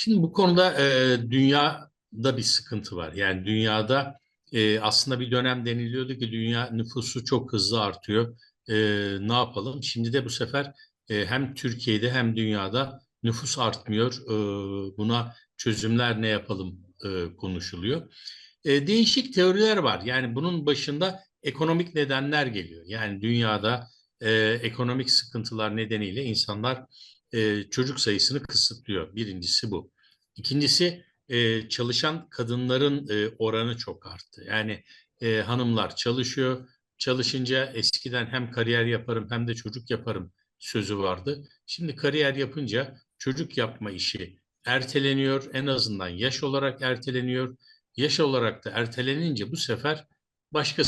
Şimdi bu konuda e, dünyada bir sıkıntı var. Yani dünyada e, aslında bir dönem deniliyordu ki dünya nüfusu çok hızlı artıyor. E, ne yapalım? Şimdi de bu sefer e, hem Türkiye'de hem dünyada nüfus artmıyor. E, buna çözümler ne yapalım e, konuşuluyor. E, değişik teoriler var. Yani bunun başında ekonomik nedenler geliyor. Yani dünyada e, ekonomik sıkıntılar nedeniyle insanlar e, çocuk sayısını kısıtlıyor. Birincisi bu. İkincisi e, çalışan kadınların e, oranı çok arttı. Yani e, hanımlar çalışıyor. Çalışınca eskiden hem kariyer yaparım hem de çocuk yaparım sözü vardı. Şimdi kariyer yapınca çocuk yapma işi erteleniyor. En azından yaş olarak erteleniyor. Yaş olarak da ertelenince bu sefer başka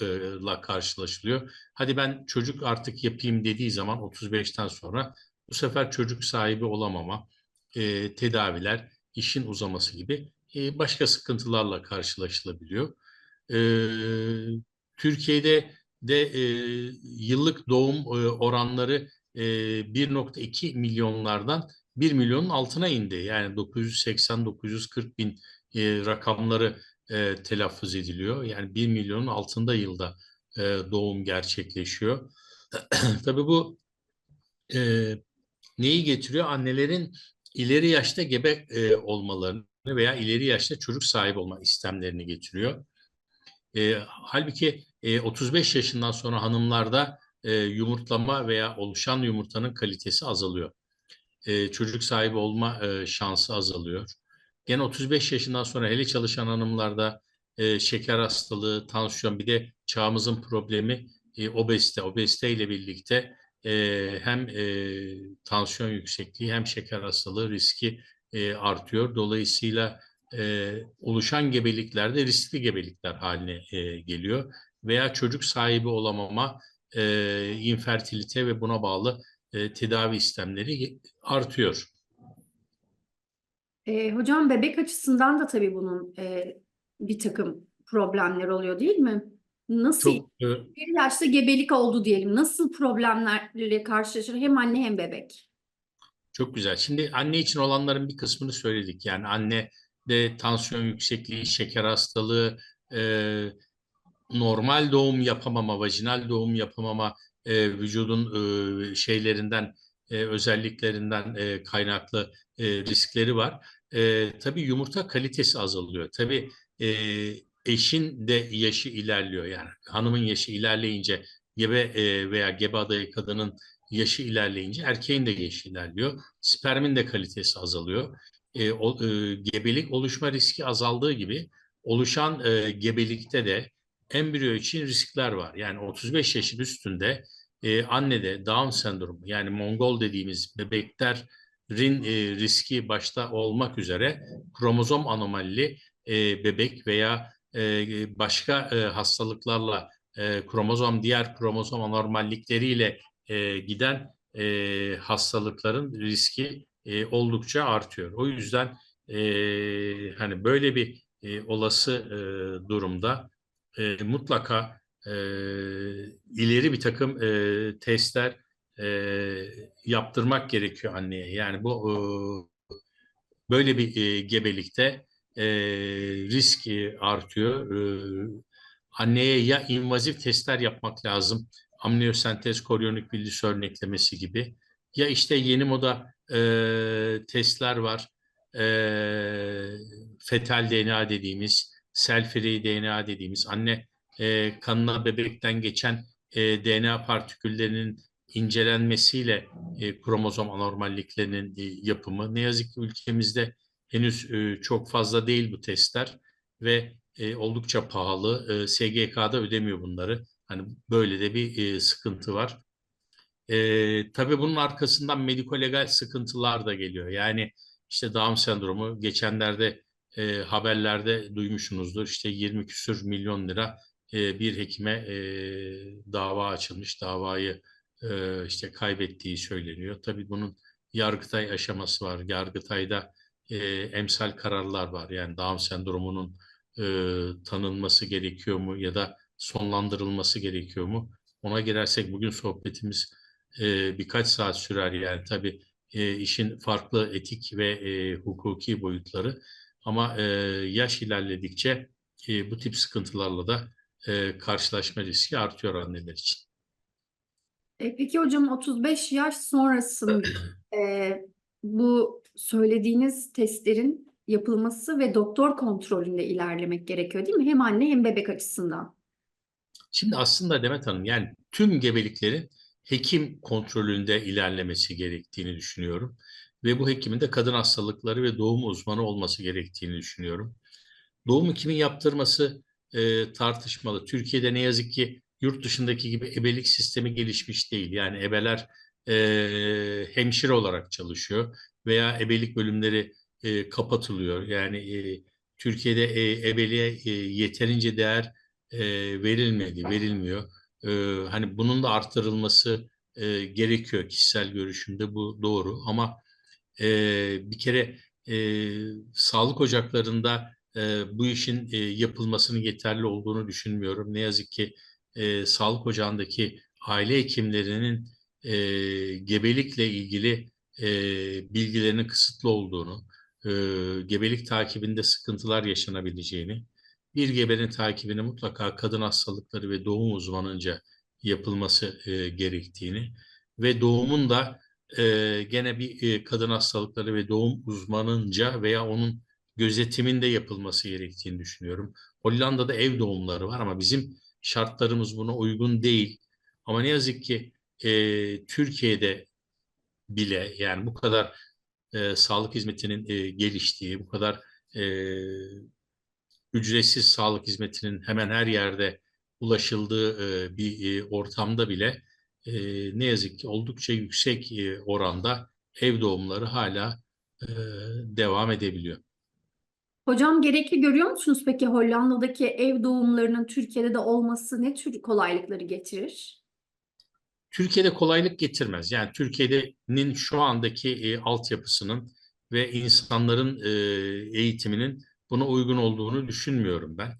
sıkıntılarla karşılaşılıyor. Hadi ben çocuk artık yapayım dediği zaman 35'ten sonra bu sefer çocuk sahibi olamama, e, tedaviler, işin uzaması gibi e, başka sıkıntılarla karşılaşılabiliyor. E, Türkiye'de de e, yıllık doğum e, oranları e, 1.2 milyonlardan 1 milyonun altına indi. Yani 980-940 bin e, rakamları e, telaffuz ediliyor. Yani 1 milyonun altında yılda e, doğum gerçekleşiyor. Tabii bu e, neyi getiriyor? Annelerin ileri yaşta gebe e, olmalarını veya ileri yaşta çocuk sahibi olma istemlerini getiriyor. E, halbuki e, 35 yaşından sonra hanımlarda e, yumurtlama veya oluşan yumurtanın kalitesi azalıyor. E, çocuk sahibi olma e, şansı azalıyor. Gene 35 yaşından sonra hele çalışan hanımlarda e, şeker hastalığı, tansiyon bir de çağımızın problemi e, obezite. Obezite ile birlikte e, hem e, tansiyon yüksekliği hem şeker hastalığı riski e, artıyor. Dolayısıyla e, oluşan gebeliklerde riskli gebelikler haline e, geliyor. Veya çocuk sahibi olamama, e, infertilite ve buna bağlı e, tedavi istemleri artıyor. E, hocam bebek açısından da tabii bunun e, bir takım problemler oluyor değil mi? Nasıl Çok e, bir yaşta gebelik oldu diyelim. Nasıl problemlerle karşılaşır hem anne hem bebek? Çok güzel. Şimdi anne için olanların bir kısmını söyledik. Yani anne de tansiyon yüksekliği, şeker hastalığı, e, normal doğum yapamama, vajinal doğum yapamama, e, vücudun e, şeylerinden, e, özelliklerinden e, kaynaklı e, riskleri var. E, tabii yumurta kalitesi azalıyor. Tabii e, eşin de yaşı ilerliyor. Yani hanımın yaşı ilerleyince gebe e, veya gebe adayı kadının yaşı ilerleyince erkeğin de yaşı ilerliyor. Spermin de kalitesi azalıyor. E, o, e, gebelik oluşma riski azaldığı gibi oluşan e, gebelikte de embriyo için riskler var. Yani 35 yaşın üstünde e, annede Down sendromu yani Mongol dediğimiz bebeklerin e, riski başta olmak üzere kromozom anomalili e, bebek veya e, başka e, hastalıklarla e, kromozom diğer kromozom anormallikleriyle e, giden e, hastalıkların riski e, oldukça artıyor. O yüzden e, hani böyle bir e, olası e, durumda e, mutlaka e, ileri bir takım e, testler e, yaptırmak gerekiyor anneye. Yani bu e, böyle bir e, gebelikte e, risk artıyor. E, anneye ya invazif testler yapmak lazım, amniyosentez koryonik bildis örneklemesi gibi. Ya işte yeni moda e, testler var, e, fetal DNA dediğimiz, cell-free DNA dediğimiz, anne e, kanına bebekten geçen e, DNA partiküllerinin incelenmesiyle e, kromozom anormalliklerinin e, yapımı. Ne yazık ki ülkemizde henüz e, çok fazla değil bu testler ve e, oldukça pahalı. E, SGK'da ödemiyor bunları. Hani böyle de bir e, sıkıntı var. E, tabii bunun arkasından medikolegal sıkıntılar da geliyor. Yani işte Down sendromu geçenlerde e, haberlerde duymuşsunuzdur. İşte 20 küsür milyon lira e, bir hekime e, dava açılmış. Davayı e, işte kaybettiği söyleniyor. Tabii bunun Yargıtay aşaması var. Yargıtay'da e, emsal kararlar var. Yani Down sendromunun e, tanınması gerekiyor mu ya da sonlandırılması gerekiyor mu? Ona girersek bugün sohbetimiz e, birkaç saat sürer yani tabii e, işin farklı etik ve e, hukuki boyutları. Ama e, yaş ilerledikçe e, bu tip sıkıntılarla da e, karşılaşma riski artıyor anneler için. E, peki hocam 35 yaş sonrasında e, bu söylediğiniz testlerin yapılması ve doktor kontrolünde ilerlemek gerekiyor değil mi? Hem anne hem bebek açısından. Şimdi aslında Demet Hanım yani tüm gebeliklerin hekim kontrolünde ilerlemesi gerektiğini düşünüyorum. Ve bu hekimin de kadın hastalıkları ve doğum uzmanı olması gerektiğini düşünüyorum. Doğumu kimin yaptırması e, tartışmalı. Türkiye'de ne yazık ki yurt dışındaki gibi ebelik sistemi gelişmiş değil. Yani ebeler e, hemşire olarak çalışıyor veya ebelik bölümleri e, kapatılıyor. Yani e, Türkiye'de e, ebeliğe e, yeterince değer e, verilmedi, verilmiyor. E, hani bunun da arttırılması e, gerekiyor kişisel görüşümde bu doğru ama e, bir kere e, sağlık ocaklarında e, bu işin e, yapılmasının yeterli olduğunu düşünmüyorum. Ne yazık ki e, sağlık ocağındaki aile hekimlerinin e, gebelikle ilgili e, bilgilerinin kısıtlı olduğunu, e, gebelik takibinde sıkıntılar yaşanabileceğini, bir gebenin takibini mutlaka kadın hastalıkları ve doğum uzmanınca yapılması e, gerektiğini ve doğumun da e, gene bir e, kadın hastalıkları ve doğum uzmanınca veya onun gözetiminde yapılması gerektiğini düşünüyorum. Hollanda'da ev doğumları var ama bizim şartlarımız buna uygun değil. Ama ne yazık ki e, Türkiye'de bile yani bu kadar e, sağlık hizmetinin e, geliştiği, bu kadar e, ücretsiz sağlık hizmetinin hemen her yerde ulaşıldığı e, bir e, ortamda bile e, ne yazık ki oldukça yüksek e, oranda ev doğumları hala e, devam edebiliyor. Hocam gerekli görüyor musunuz peki Hollanda'daki ev doğumlarının Türkiye'de de olması ne tür kolaylıkları getirir? Türkiye'de kolaylık getirmez. Yani Türkiye'nin şu andaki e, altyapısının ve insanların e, eğitiminin buna uygun olduğunu düşünmüyorum ben.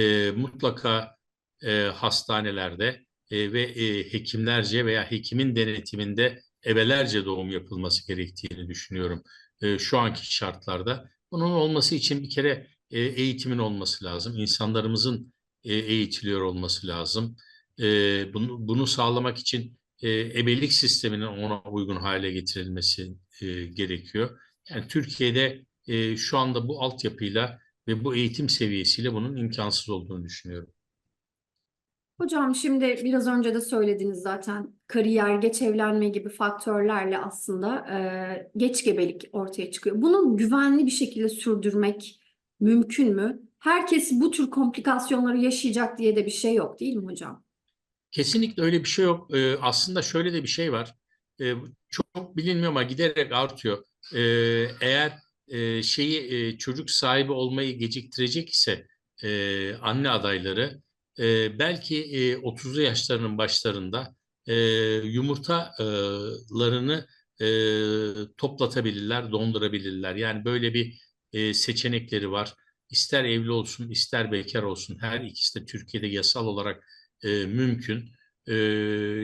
E, mutlaka e, hastanelerde e, ve e, hekimlerce veya hekimin denetiminde ebelerce doğum yapılması gerektiğini düşünüyorum e, şu anki şartlarda. Bunun olması için bir kere e, eğitimin olması lazım. İnsanlarımızın e, eğitiliyor olması lazım. E, bunu, bunu sağlamak için e, ebelik sisteminin ona uygun hale getirilmesi e, gerekiyor. Yani Türkiye'de e, şu anda bu altyapıyla ve bu eğitim seviyesiyle bunun imkansız olduğunu düşünüyorum. Hocam şimdi biraz önce de söylediniz zaten kariyer, geç evlenme gibi faktörlerle aslında e, geç gebelik ortaya çıkıyor. Bunu güvenli bir şekilde sürdürmek mümkün mü? Herkes bu tür komplikasyonları yaşayacak diye de bir şey yok değil mi hocam? Kesinlikle öyle bir şey yok. E, aslında şöyle de bir şey var. E, çok bilinmiyor ama giderek artıyor. E, eğer e, şeyi e, çocuk sahibi olmayı geciktirecek ise e, anne adayları e, belki e, 30'lu yaşlarının başlarında e, yumurtalarını e, toplatabilirler, dondurabilirler. Yani böyle bir e, seçenekleri var. İster evli olsun, ister bekar olsun. Her ikisi de Türkiye'de yasal olarak e, mümkün. E,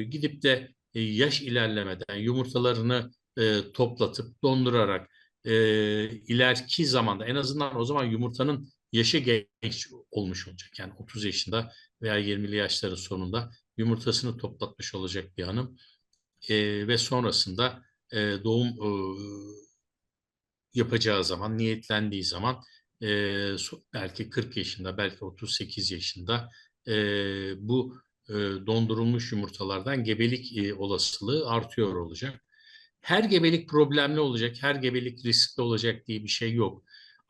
gidip de e, yaş ilerlemeden yumurtalarını e, toplatıp dondurarak e, ileriki zamanda en azından o zaman yumurtanın yaşı genç olmuş olacak. Yani 30 yaşında veya 20'li yaşların sonunda yumurtasını toplatmış olacak bir hanım. E, ve sonrasında e, doğum e, yapacağı zaman, niyetlendiği zaman e, belki 40 yaşında, belki 38 yaşında e, bu e, dondurulmuş yumurtalardan gebelik e, olasılığı artıyor olacak. Her gebelik problemli olacak, her gebelik riskli olacak diye bir şey yok.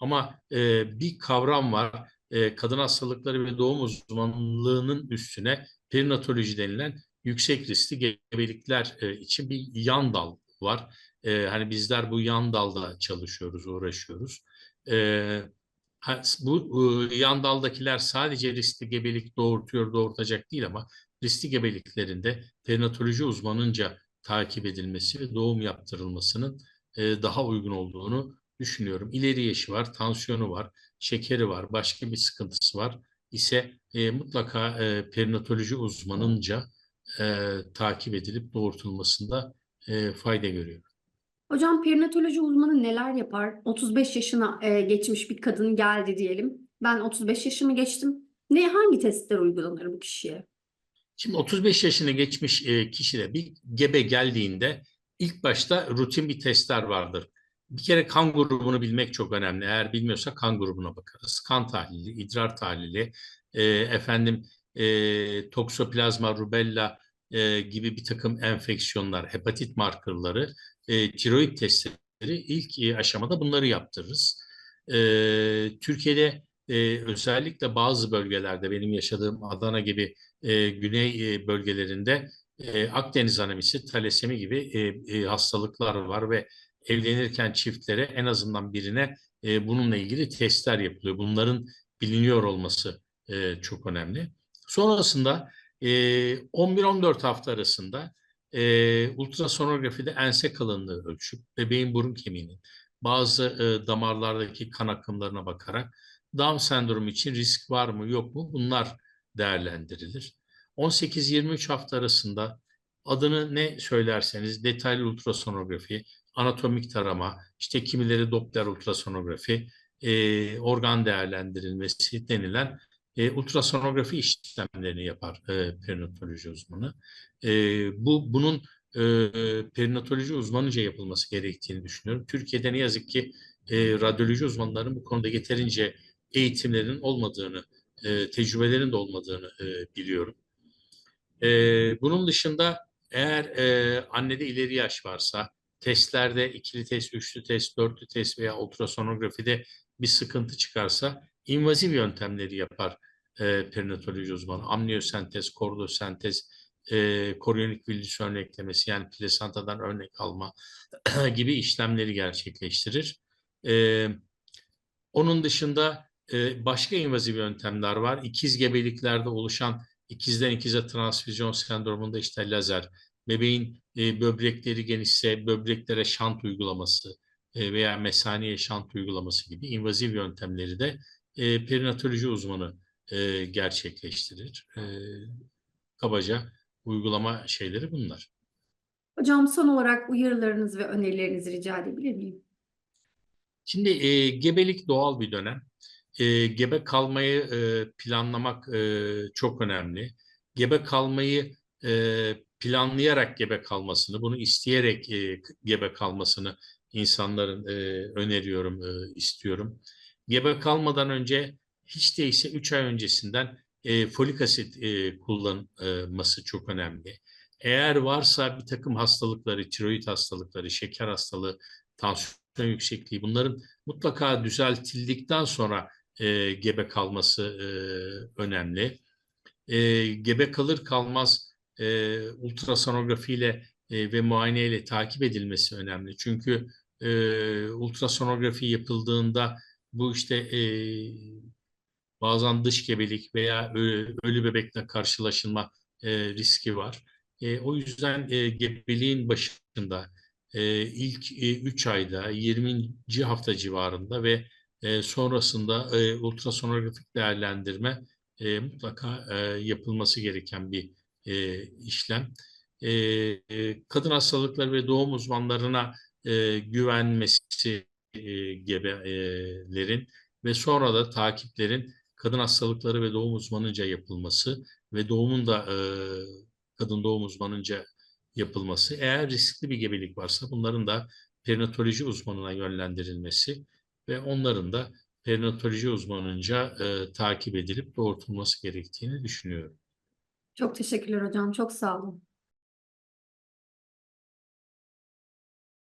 Ama e, bir kavram var. E, kadın hastalıkları ve doğum uzmanlığının üstüne perinatoloji denilen yüksek riskli gebelikler e, için bir yan dal var. E, hani bizler bu yan dalda çalışıyoruz, uğraşıyoruz. E, bu e, yan daldakiler sadece riskli gebelik doğurtuyor, doğurtacak değil ama riskli gebeliklerinde perinatoloji uzmanınca takip edilmesi ve doğum yaptırılmasının e, daha uygun olduğunu düşünüyorum. İleri yaşı var, tansiyonu var, şekeri var, başka bir sıkıntısı var ise e, mutlaka e, perinatoloji uzmanınca e, takip edilip doğurtulmasında e, fayda görüyorum. Hocam perinatoloji uzmanı neler yapar? 35 yaşına e, geçmiş bir kadın geldi diyelim. Ben 35 yaşımı geçtim. Ne hangi testler uygulanır bu kişiye? Şimdi 35 yaşını geçmiş e, kişide bir gebe geldiğinde ilk başta rutin bir testler vardır. Bir kere kan grubunu bilmek çok önemli. Eğer bilmiyorsa kan grubuna bakarız. Kan tahlili, idrar tahlili, e, efendim e, toksoplazma, rubella e, gibi bir takım enfeksiyonlar, hepatit markerları, e, tiroid testleri ilk e, aşamada bunları yaptırırız. E, Türkiye'de e, özellikle bazı bölgelerde benim yaşadığım Adana gibi e, güney e, bölgelerinde e, Akdeniz anemisi, talasemi gibi e, e, hastalıklar var ve evlenirken çiftlere en azından birine e, bununla ilgili testler yapılıyor. Bunların biliniyor olması e, çok önemli. Sonrasında e, 11-14 hafta arasında e, ultrasonografide ense kalınlığı ölçüp bebeğin burun kemiğinin bazı e, damarlardaki kan akımlarına bakarak Down sendromu için risk var mı yok mu bunlar değerlendirilir. 18-23 hafta arasında adını ne söylerseniz detaylı ultrasonografi, anatomik tarama, işte kimileri Doppler ultrasonografi, e, organ değerlendirilmesi denilen e, ultrasonografi işlemlerini yapar e, perinatoloji uzmanı. E, bu bunun e, perinatoloji uzmanınca yapılması gerektiğini düşünüyorum. Türkiye'de ne yazık ki e, radyoloji uzmanlarının bu konuda yeterince eğitimlerin olmadığını, e, tecrübelerin de olmadığını e, biliyorum. E, bunun dışında eğer e, annede ileri yaş varsa, testlerde ikili test, üçlü test, dörtlü test veya ultrasonografide bir sıkıntı çıkarsa invaziv yöntemleri yapar e, perinatoloji uzmanı. Amniyosentez, kordosentez, e, koryonik villus örneklemesi yani plasantadan örnek alma gibi işlemleri gerçekleştirir. E, onun dışında e, başka invaziv yöntemler var. İkiz gebeliklerde oluşan ikizden ikize transfüzyon sendromunda işte lazer, bebeğin e, böbrekleri genişse böbreklere şant uygulaması e, veya mesaniye şant uygulaması gibi invaziv yöntemleri de e, perinatoloji uzmanı e, gerçekleştirir. E, kabaca uygulama şeyleri bunlar. Hocam son olarak uyarılarınız ve önerilerinizi rica edebilir miyim? Şimdi e, gebelik doğal bir dönem. E, gebe kalmayı e, planlamak e, çok önemli. Gebe kalmayı e, planlayarak gebe kalmasını, bunu isteyerek e, gebe kalmasını insanların e, öneriyorum, e, istiyorum. Gebe kalmadan önce hiç değilse 3 ay öncesinden e, folik asit e, kullanılması çok önemli. Eğer varsa bir takım hastalıkları, tiroid hastalıkları, şeker hastalığı, tansiyon yüksekliği bunların mutlaka düzeltildikten sonra e, gebe kalması e, önemli. E, gebe kalır kalmaz e, ultrasonografiyle e, ve muayeneyle takip edilmesi önemli. Çünkü e, ultrasonografi yapıldığında bu işte e, bazen dış gebelik veya ölü, ölü bebekle karşılaşılma e, riski var. E, o yüzden e, gebeliğin başında e, ilk 3 e, ayda 20. hafta civarında ve e, sonrasında e, ultrasonografik değerlendirme e, mutlaka e, yapılması gereken bir e, işlem. E, e, kadın hastalıkları ve doğum uzmanlarına e, güvenmesi e, gebelerin ve sonra da takiplerin kadın hastalıkları ve doğum uzmanınca yapılması ve doğumun da e, kadın doğum uzmanınca yapılması. Eğer riskli bir gebelik varsa bunların da perinatoloji uzmanına yönlendirilmesi ve onların da perinatoloji uzmanınca e, takip edilip doğurtulması gerektiğini düşünüyorum. Çok teşekkürler hocam. Çok sağ olun.